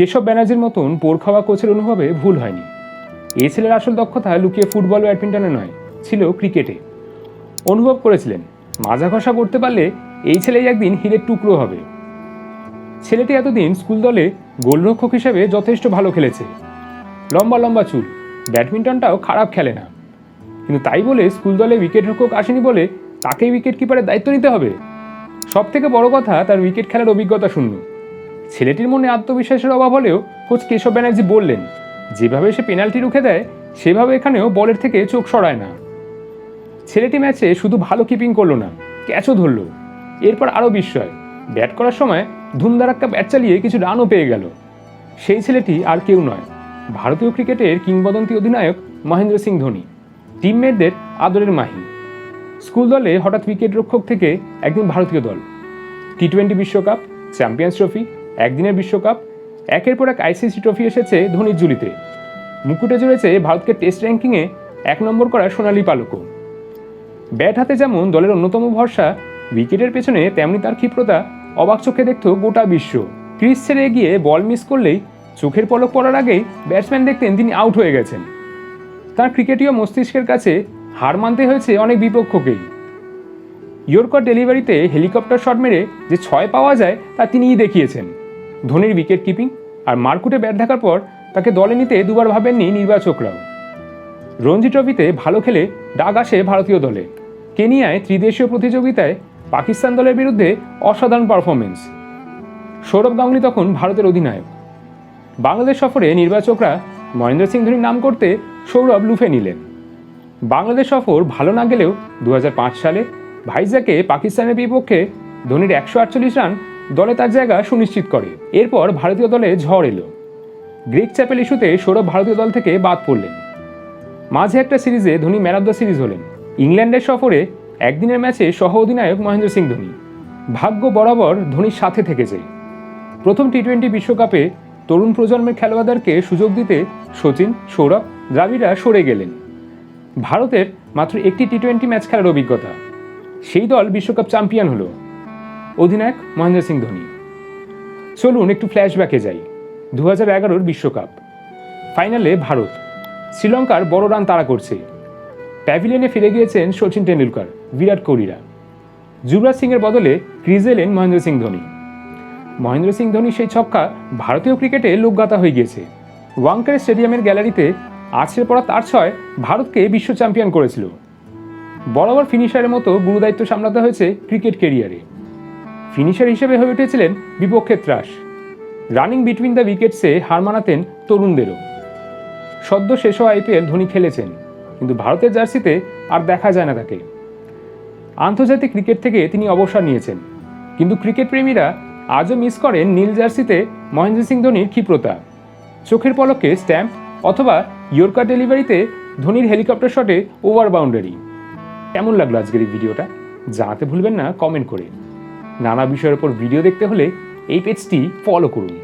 কেশব ব্যানার্জির মতন পোর খাওয়া কোচের অনুভবে ভুল হয়নি। এই ছেলের আসল দক্ষতা লুকিয়ে ফুটবল ব্যাডমিন্টনে নয়, ছিল ক্রিকেটে। অনুভব করেছিলেন, মাজা ঘষা করতে পারলে এই ছেলেই একদিন হীরের টুকরো হবে। ছেলেটি এতদিন স্কুল দলে গোলরক্ষক হিসেবে যথেষ্ট ভালো খেলেছে। লম্বা লম্বা চুল, ব্যাডমিন্টনটাও খারাপ খেলে না। কিন্তু তাই বলে স্কুল দলে উইকেট রক্ষক আসেনি বলে তাকেই উইকেট কিপারের দায়িত্ব নিতে হবে? সব থেকে বড় কথা তার উইকেট খেলার অভিজ্ঞতা শূন্য। ছেলেটির মনে আত্মবিশ্বাসের অভাব হলেও কোচ কেশব ব্যানার্জি বললেন, যেভাবে সে পেনাল্টি রুখে দেয়, সেভাবে এখানেও বলের থেকে চোখ সরায় না। ছেলেটি ম্যাচে শুধু ভালো কিপিং করল না, ক্যাচও ধরলো। এরপর আরও বিস্ময়, ব্যাট করার সময় ধুমধারাক্কা ব্যাট চালিয়ে কিছু রানও পেয়ে গেল। সেই ছেলেটি আর কেউ নয়, ভারতীয় ক্রিকেটের কিংবদন্তি অধিনায়ক মহেন্দ্র সিং ধোনি, টিমমেটদের আদরের মাহি। স্কুল দলে হঠাৎ উইকেট রক্ষক থেকে একদিন ভারতীয় দল। টি টোয়েন্টি বিশ্বকাপ, চ্যাম্পিয়ন্স ট্রফি একদিনের বিশ্বকাপ, একের পর এক আইসিসি ট্রফি এসেছে ধোনির ঝুলিতে। মুকুটে জুড়েছে ভারতকে টেস্ট র্যাঙ্কিংয়ে এক নম্বর করা সোনালি পালকও ব্যাট হাতে যেমন দলের অন্যতম ভরসা, উইকেটের পেছনে তেমনি তার ক্ষিপ্রতা, অবাক চোখে দেখত গোটা বিশ্ব। ক্রিস ছেড়ে এগিয়ে বল মিস করলেই চোখের পলক পড়ার আগেই ব্যাটসম্যান দেখতেন তিনি আউট হয়ে গেছেন। তার ক্রিকেটীয় মস্তিষ্কের কাছে হার মানতে হয়েছে অনেক বিপক্ষকেই। ইয়র্কর ডেলিভারিতে হেলিকপ্টার শট মেরে যে ছয় পাওয়া যায় তা তিনিই দেখিয়েছেন। ধোনির উইকেট কিপিং আর মারকুটে ব্যাট ঢাকার পর তাকে দলে নিতে দুবার ভাবেননি নির্বাচকরাও। রঞ্জি ট্রফিতে ভালো খেলে ডাক আসে ভারতীয় দলে। কেনিয়ায় ত্রিদেশীয় প্রতিযোগিতায় পাকিস্তান দলের বিরুদ্ধে অসাধারণ পারফরমেন্স সৌরভ গাঙ্গুলি তখন ভারতের অধিনায়ক। বাংলাদেশ সফরে নির্বাচকরা মহেন্দ্র সিং ধোনির নাম করতে সৌরভ লুফে নিলেন। বাংলাদেশ সফর ভালো না গেলেও দু হাজার পাঁচ সালে ভাইজাকে পাকিস্তানের বিপক্ষে ধোনির একশো আটচল্লিশ রান দলে তার জায়গা সুনিশ্চিত করে। এরপর ভারতীয় দলে ঝড় এলো। গ্রিক চ্যাপেল ইস্যুতে সৌরভ ভারতীয় দল থেকে বাদ পড়লেন। মাঝে একটা সিরিজে Dhoni man of the series হলেন। ইংল্যান্ডের সফরে একদিনের ম্যাচে সহ অধিনায়ক মহেন্দ্র সিং ধোনি। ভাগ্য বরাবর ধোনির সাথে থেকেছে। প্রথম টি টোয়েন্টি বিশ্বকাপে তরুণ প্রজন্মের খেলোয়াড়দেরকে সুযোগ দিতে সচিন, সৌরভ দ্রাবিড়া সরে গেলেন। ভারতের মাত্র একটি টি টোয়েন্টি ম্যাচ খেলার অভিজ্ঞতা। সেই দল বিশ্বকাপ চ্যাম্পিয়ন হলো। অধিনায়ক মহেন্দ্র সিং ধোনি। চলুন একটু ফ্ল্যাশব্যাকে যাই। দু হাজার এগারোর বিশ্বকাপ। ফাইনালে ভারত, শ্রীলঙ্কার বড় রান তাড়া করছে। প্যাভিলিয়নে ফিরে গিয়েছেন সচিন টেন্ডুলকার বিরাট কোহলিরা। যুবরাজ সিংয়ের বদলে ক্রিজে এলেন মহেন্দ্র সিং ধোনি। মহেন্দ্র সিং ধোনি সেই ছক্কা ভারতীয় ক্রিকেটে লোকগাতা হয়ে গিয়েছে। ওয়াংকার স্টেডিয়ামের গ্যালারিতে আছড়ে পড়া তার ছয় ভারতকে বিশ্ব চ্যাম্পিয়ন করেছিল। বরাবর ফিনিশারের মতো গুরুদায়িত্ব সামলাতে হয়েছে ক্রিকেট কেরিয়ারে ফিনিশার হিসেবে হয়ে উঠেছিলেন বিপক্ষে ত্রাস। রানিং বিটুইন দ্য উইকেটসে হার মানাতেন তরুণদেরও। সদ্য শেষ হওয়া আইপিএল ধোনি খেলেছেন, কিন্তু ভারতের জার্সিতে আর দেখা যায় না তাকে। আন্তর্জাতিক ক্রিকেট থেকে তিনি অবসর নিয়েছেন, কিন্তু ক্রিকেট প্রেমীরা আজও মিস করেন নীল জার্সিতে মহেন্দ্র সিং ধোনির ক্ষিপ্রতা। চোখের পলকে স্ট্যাম্প অথবা ইয়র্কার ডেলিভারিতে ধোনির হেলিকপ্টার শটে ওভার বাউন্ডারি। কেমন লাগল আজকের এই ভিডিওটা? জানাতে ভুলবেন না, কমেন্ট করে। নানা বিষয়ের উপর ভিডিও দেখতে হলে এই পেজটি ফলো করুন।